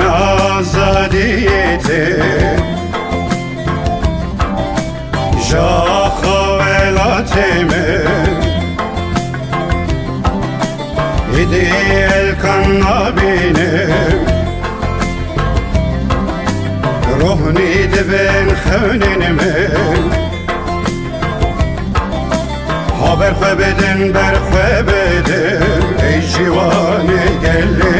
nazadiyete Jaha velateme Hidi el kannabine Ruhni diben khönenime Haber khwebeden ber khwebeden Ey civanı gelin.